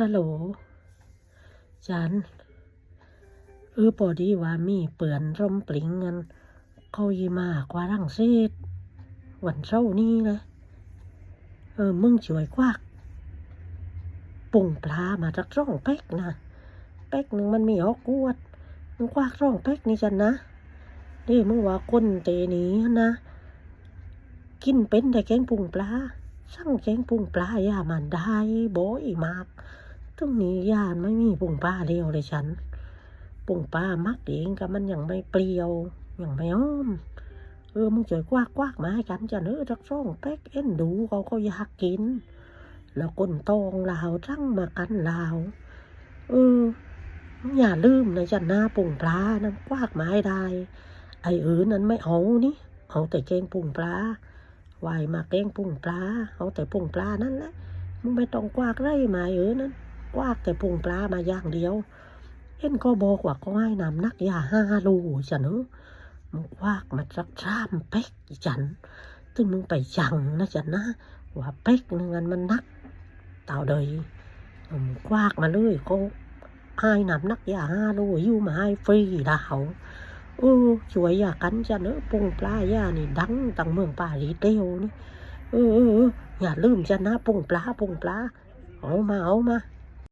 ฮัลโหลจันเออพอดีว่ามีเปื่อนร่มปลิงเงิน เขายีมากว่ารังเศษวันเช้านี้นะเออ มึงช่วยควักปุ่งปลามาจากร่องเป๊กนะเป๊กหนึ่งมันมีหกกวด มึงควักร่องเป๊กนี่จันนะเด้มึงว่าคนเตนี้นะ กินเป็นแต่แกงปุ่งปลา สั่งแกงปุ่งปลาอย่ามันได้บ่อยมาก ตรงนี้ยานไม่มีปุ่งปลาเดียวเลยฉัน ปุ่งปลามักเองกับมันยังไม่เปรี้ยวยังไม่อ้อมเออมึงช่วยกวากกวากมาให้กันจะเนื้อจักซ่องแป๊กเอ็นดูเขาเขาอยากกิน แล้วก้นตองลาวทั้งมากันลาว เออมึงอย่าลืมนะจันนาปุ่งปลานั้นกวากไม้ได้ ไอ้เออนั้นไม่เอานี่เอาแต่แกงปุ่งปลาวายมาแกงปุ่งปลาเอาแต่ปุ่งปลานั่นแหละมึงไม่ต้องกวากไรมาเออนั้น วากแต่ปูงปลามาอย่างเดียวเอ็นก็บอกว่าก็ให้นำนักยาห้าลูจันเนอะมึงวากมาสักชามเป๊กอีจันถึงมึงไปจังนะจันนะ ว่าเป๊กนึงอันมันนัก เต่าเดยมึงกวากมาเลยก็ให้นำนักยาห้าลูอยู่มาให้ฟรีดาวเออช่วยยากันจันเนอะปงปลาย่านี่ดังตังเมืองปารีเตียวนี่เอออย่าลืมจันนะปุ่งปลาปุ่งปลาเอามาเอามา